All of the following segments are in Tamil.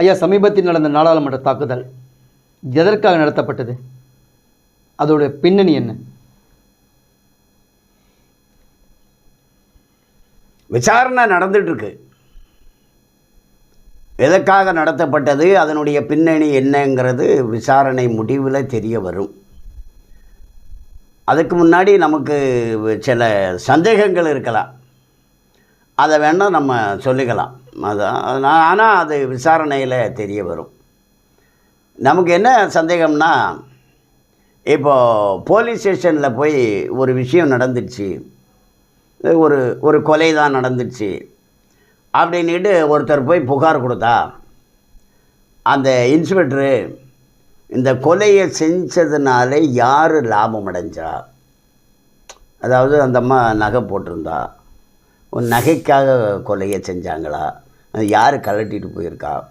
ஐயா சமீபத்தில் நடந்த நாடாளுமன்ற தாக்குதல் எதற்காக நடத்தப்பட்டது? அதோடைய பின்னணி என்ன? விசாரணை நடந்துட்டு இருக்கு எதற்காக நடத்தப்பட்டது? அதனுடைய பின்னணி என்னங்கிறது விசாரணை முடிவில் தெரிய வரும். அதுக்கு முன்னாடி நமக்கு சில சந்தேகங்கள் இருக்கலாம். அதை வேணால் நம்ம சொல்லிக்கலாம். அதான் ஆனால் அது விசாரணையில் தெரிய வரும். நமக்கு என்ன சந்தேகம்னா இப்போது போலீஸ் ஸ்டேஷனில் போய் ஒரு விஷயம் நடந்துடுச்சு. ஒரு ஒரு கொலை தான் நடந்துச்சு அப்படின்ட்டு ஒருத்தர் போய் புகார் கொடுத்தா அந்த இன்ஸ்பெக்டரு இந்த கொலையை செஞ்சதுனால யார் லாபம் அடைஞ்சா? அதாவது அந்த அம்மா நகை போட்டிருந்தா. ஒரு நகைக்காக கொலையை செஞ்சாங்களா? யார் கலட்டிட்டு போயிருக்கா?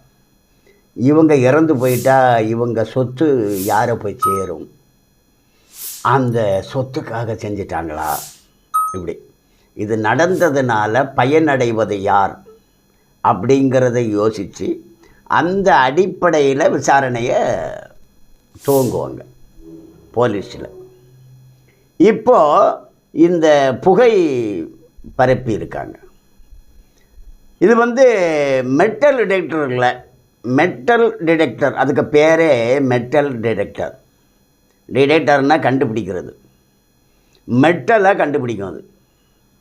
இவங்க இறந்து போயிட்டா இவங்க சொத்து யாரை போய் சேரும்? அந்த சொத்துக்காக செஞ்சிட்டாங்களா? இப்படி. இது நடந்ததுனால பயனடைவது யார்? அப்படிங்கிறத யோசித்து அந்த அடிப்படையில் விசாரணையை துவங்குவாங்க போலீஸில். இப்போது இந்த புகை பரப்பி இருக்காங்க. இது வந்து மெட்டல் டிடெக்டரில் மெட்டல் டிடெக்டர் அதுக்கு பேரே மெட்டல் டிடெக்டர் டிடெக்டர்னால் கண்டுபிடிக்கிறது. மெட்டலை கண்டுபிடிக்கும் அது.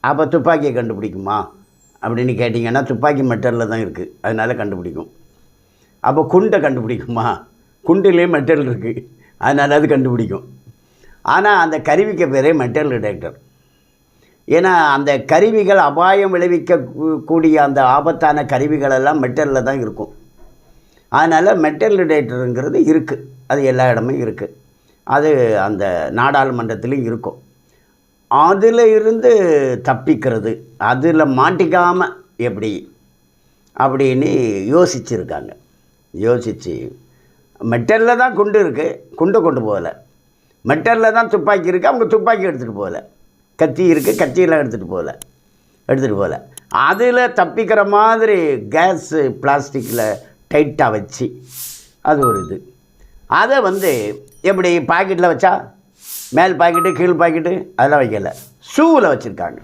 அப்போ துப்பாக்கியை கண்டுபிடிக்குமா? அப்படின்னு கேட்டிங்கன்னா துப்பாக்கி மெட்டலில் தான் இருக்குது அதனால் கண்டுபிடிக்கும். அப்போ குண்டை கண்டுபிடிக்குமா? குண்டுலேயே மெட்டல் இருக்குது அதனால் அது கண்டுபிடிக்கும். ஆனால் அந்த கருவிக்கு பேரே மெட்டல் டிடெக்டர் ஏன்னா அந்த கருவிகள் அபாயம் விளைவிக்க கூடிய அந்த ஆபத்தான கருவிகள் எல்லாம் மெட்டலில் தான் இருக்கும். அதனால் மெட்டல் டிடெக்டருங்கிறது இருக்குது அது எல்லா இடமும் இருக்குது அது அந்த நாடாளுமன்றத்திலையும் இருக்கும். அதில் இருந்து தப்பிக்கிறது. அதில் மாட்டிக்காமல் எப்படி? அப்படின்னு யோசிச்சிருக்காங்க. யோசித்து மெட்டலில் தான் குண்டு இருக்குது குண்டை கொண்டு போகலை. மெட்டலில் தான் துப்பாக்கி இருக்குது அவங்க துப்பாக்கி எடுத்துகிட்டு போகல. கத்தி இருக்குது கத்தியெல்லாம் எடுத்துகிட்டு போகல. எடுத்துகிட்டு போகல. அதில் தப்பிக்கிற மாதிரி கேஸு பிளாஸ்டிக்கில் டைட்டாக வச்சு அது ஒரு இது. அதை வந்து எப்படி பாக்கெட்டில் வச்சா? மேல் பாக்கெட்டு கீழ் பாக்கெட்டு அதெல்லாம் வைக்கல. ஷூவில் வச்சுருக்காங்க.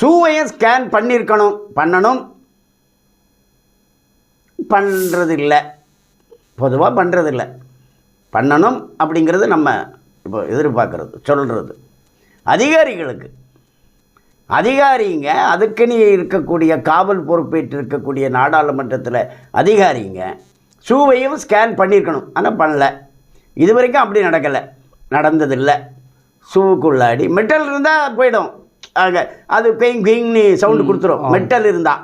ஷூவையும் ஸ்கேன் பண்ணியிருக்கணும் பண்ணணும். பண்ணுறதில்லை பொதுவாக பண்ணுறதில்ல பண்ணணும் அப்படிங்கிறது நம்ம இப்போ எதிர்பார்க்கறது சொல்கிறது அதிகாரிகளுக்கு. அதிகாரிங்க அதுக்குன்னு இருக்கக்கூடிய காவல் பொறுப்பேற்று இருக்கக்கூடிய நாடாளுமன்றத்தில் அதிகாரிங்க ஷூவையும் ஸ்கேன் பண்ணியிருக்கணும் ஆனால் பண்ணல. இது வரைக்கும் அப்படி நடக்கலை. நடந்ததில்லை. ஷூவுக்குள்ளாடி மெட்டல் இருந்தால் போயிடும். ஆக அது பெயிங் பெயிங்னு சவுண்டு கொடுத்துரும். மெட்டல் இருந்தால்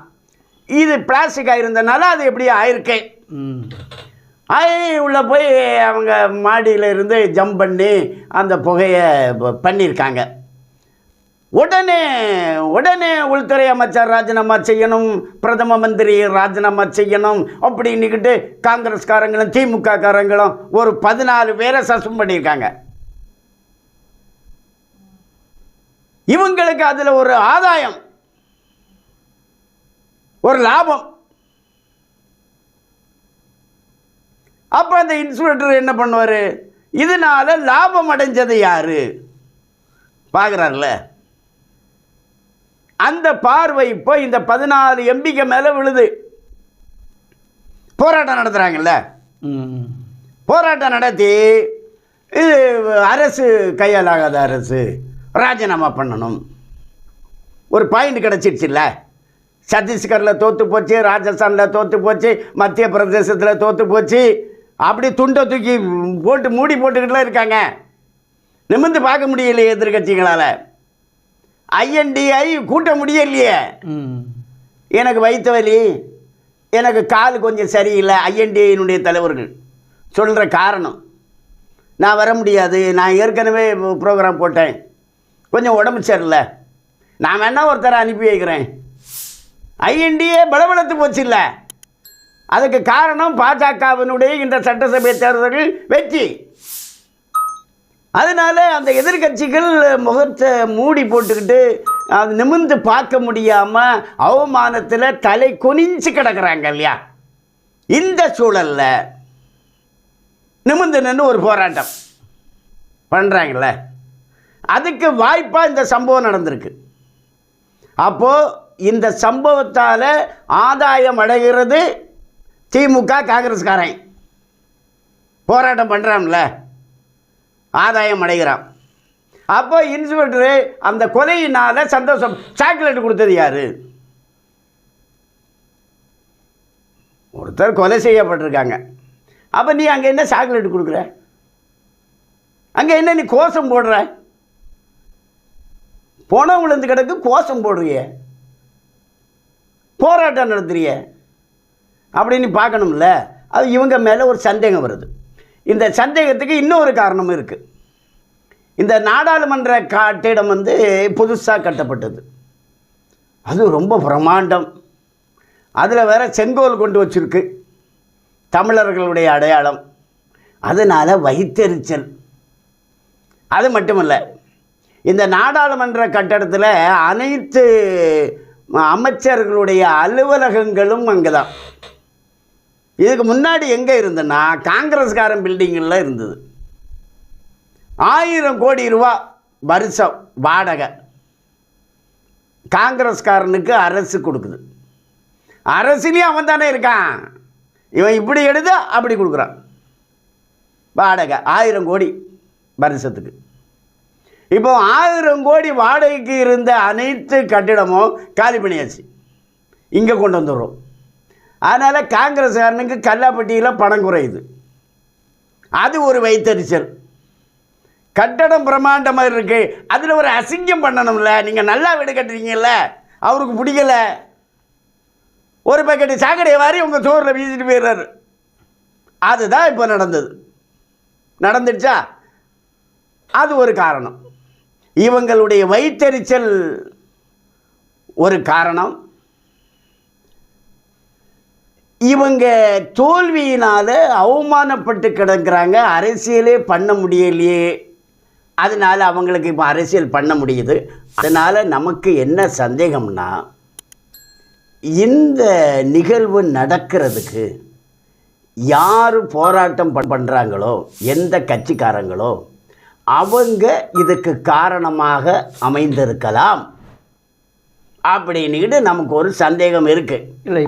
இது பிளாஸ்டிக்காக இருந்தனால அது எப்படி ஆயிருக்கு? ம். ஆய் உள்ளே போய் அவங்க மாடியில் இருந்து ஜம்ப் பண்ணி அந்த புகையை பண்ணியிருக்காங்க. உடனே உடனே உள்துறை அமைச்சர் ராஜினாமா செய்யணும் பிரதம மந்திரி ராஜினாமா செய்யணும் அப்படின்னுக்கிட்டு காங்கிரஸ்காரங்களும் திமுக காரங்களும் ஒரு பதினாலு பேரை சஸ்பெண்ட் பண்ணியிருக்காங்க. இவங்களுக்கு அதில் ஒரு ஆதாயம் ஒரு லாபம். அப்போ அந்த இன்ஸ்பெக்டர் என்ன பண்ணுவார்? இதனால லாபம் அடைஞ்சது யார்? பார்க்குறாருல. அந்த பார்வை இப்போ இந்த பதினாலு எம்பிக்கு மேலே விழுது. போராட்டம் நடத்துகிறாங்கல்ல போராட்டம் நடத்தி இது அரசு கையாலாகாத அரசு ராஜினாமா பண்ணணும். ஒரு பாயிண்ட் கிடச்சிருச்சுல்ல. சத்தீஸ்கரில் தோற்று போச்சு ராஜஸ்தானில் தோற்று போச்சு மத்திய பிரதேசத்தில் தோற்று போச்சு. அப்படி துண்டை தூக்கி போட்டு மூடி போட்டுக்கிட்டுலாம் இருக்காங்க. நிமிர்ந்து பார்க்க முடியலையே எதிர்கட்சிகளால். ஐஎன்டிஐ கூட்ட முடியலையே. எனக்கு வயிற்று வலி எனக்கு கால் கொஞ்சம் சரியில்லை ஐஎன்டிஐனுடைய தலைவர்கள் சொல்கிற காரணம். நான் வர முடியாது நான் ஏற்கனவே ப்ரோக்ராம் போட்டேன். கொஞ்சம் உடம்பு சரியில்லை. நான் வேணா ஒருத்தரை அனுப்பி வைக்கிறேன். ஐஎன்டிஏ பலபலத்து போச்சு இல்லை. அதுக்கு காரணம் பாஜகவினுடைய இந்த சட்டசபை தேர்தல்கள் வெற்றி. அதனால் அந்த எதிர்க்கட்சிகள் முகத்தை மூடி போட்டுக்கிட்டு அது நிமிர்ந்து பார்க்க முடியாமல் அவமானத்தில் தலை குனிஞ்சு கிடக்கிறாங்க இல்லையா? இந்த சூழலில் நிமிர்ந்து நின்று ஒரு போராட்டம் பண்ணுறாங்கல்ல அதுக்கு வாய்ப்பாக இந்த சம்பவம் நடந்திருக்கு. அப்போது இந்த சம்பவத்தால் ஆதாயம் அடைகிறது திமுக காங்கிரஸ்காரன். போராட்டம் பண்ணுறான்ல ஆதாயம் அடைகிறான். அப்போ இன்ஸ்பெக்டரு அந்த கொலையினால் சந்தோஷம். சாக்லேட் கொடுத்தது யார்? ஒருத்தர் கொலை செய்யப்பட்டிருக்காங்க. அப்போ நீ அங்கே என்ன சாக்லேட் கொடுக்குற? அங்கே என்ன நீ கோஷம் போடுற? போன விழுந்து கிடக்கு கோஷம் போடுறிய. போராட்டம் நடத்துறிய. அப்படின்னு பார்க்கணும்ல அது இவங்க மேலே ஒரு சந்தேகம் வருது. இந்த சந்தேகத்துக்கு இன்னொரு காரணமும் இருக்குது இந்த நாடாளுமன்ற கட்டிடம் வந்து புதுசாக கட்டப்பட்டது. அது ரொம்ப பிரமாண்டம் அதில் வேற செங்கோல் கொண்டு வச்சிருக்கு தமிழர்களுடைய அடையாளம். அதனால் வைத்தெரிச்சல் அது மட்டுமல்ல இந்த நாடாளுமன்ற கட்டடத்தில் அனைத்து அமைச்சர்களுடைய அலுவலகங்களும் அங்கே தான் இதுக்கு முன்னாடி எங்கே இருந்ததுன்னா காங்கிரஸ்காரன் பில்டிங்கில் இருந்தது. ஆயிரம் கோடி ரூபா வருஷம் வாடகை காங்கிரஸ்காரனுக்கு அரசு கொடுக்குது. அரசுலேயும் அவன் தானே இருக்கான். இவன் இப்படி எடுத்து அப்படி கொடுக்குறான். வாடகை ஆயிரம் கோடி வருஷத்துக்கு. இப்போ ஆயிரம் கோடி வாடகைக்கு இருந்த அனைத்து கட்டிடமும் காலி பண்ணியாச்சு. இங்கே கொண்டு வந்துடுறோம். அதனால் காங்கிரஸ்காரனுக்கு கல்லாப்பட்டியில் பணம் குறையுது. அது ஒரு வைத்தறிச்சல். கட்டடம் பிரம்மாண்டமாக இருக்குது அதில் ஒரு அசிங்கம் பண்ணணும்ல. நீங்கள் நல்லா வீடு கட்டுறீங்கல்ல. அவருக்கு பிடிக்கலை. ஒரு பக்கெட்டு சாக்கடையை வாரி உங்கள் சோறில் வீசிட்டு போயிடுறாரு. அதுதான் இப்போ நடந்தது. நடந்துடுச்சா? அது ஒரு காரணம். இவங்களுடைய வைத்தறிச்சல் ஒரு காரணம். இவங்க தோல்வியினால் அவமானப்பட்டு கிடக்கிறாங்க. அரசியலே பண்ண முடியலையே. அதனால் அவங்களுக்கு இப்போ அரசியல் பண்ண முடியுது. அதனால் நமக்கு என்ன சந்தேகம்னா இந்த நிகழ்வு நடக்கிறதுக்கு யார் போராட்டம் பண்- பண்ணுறாங்களோ எந்த கட்சிக்காரங்களோ அவங்க இதுக்கு காரணமாக அமைந்திருக்கலாம். அப்படின்னுக்கிட்டு நமக்கு ஒரு சந்தேகம் இருக்கு.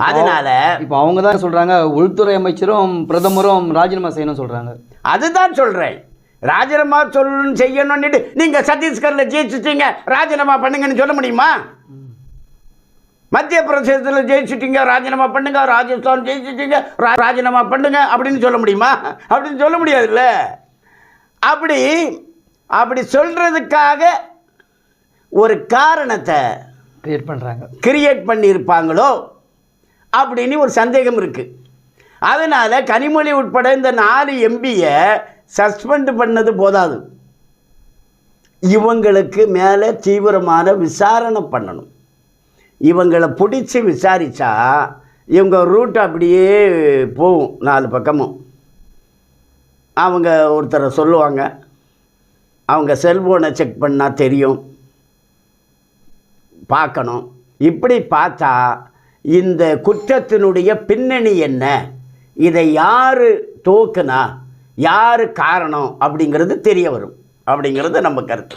அதனால இப்போ அவங்க தான் சொல்கிறாங்க உள்துறை அமைச்சரும் பிரதமரும் ராஜினாமா செய்யணும்னு சொல்கிறாங்க அதுதான் சொல்றேன். ராஜினாமா சொல்லணும் செய்யணும்னுட்டு நீங்க சத்தீஸ்கர்ல ஜெயிச்சுட்டீங்க ராஜினாமா பண்ணுங்கன்னு சொல்ல முடியுமா? மத்திய பிரதேசத்தில் ஜெயிச்சுட்டீங்க ராஜினாமா பண்ணுங்க ராஜஸ்தான் ஜெயிச்சுட்டீங்க ராஜினாமா பண்ணுங்க அப்படின்னு சொல்ல முடியுமா? அப்படின்னு சொல்ல முடியாதுல்ல. அப்படி அப்படி சொல்றதுக்காக ஒரு காரணத்தை கிரியேட் பண்ணுறாங்க கிரியேட் பண்ணியிருப்பாங்களோ? அப்படின்னு ஒரு சந்தேகம் இருக்குது அதனால் கனிமொழி உட்பட இந்த நாலு எம்பியை சஸ்பெண்ட் பண்ணது போதாது. இவங்களுக்கு மேலே தீவிரமான விசாரணை பண்ணணும். இவங்களை பிடிச்சி விசாரித்தா இவங்க ரூட் அப்படியே போகும் நாலு பக்கமும். அவங்க ஒருத்தரை சொல்லுவாங்க. அவங்க செல்ஃபோனை செக் பண்ணால் தெரியும். பார்க்கணும். இப்படி பார்த்தா இந்த குற்றத்தினுடைய பின்னணி என்ன? இதை யார் தோக்குனா யார் காரணம் அப்படிங்கிறது தெரிய வரும். அப்படிங்கிறது நம்ம கருத்து.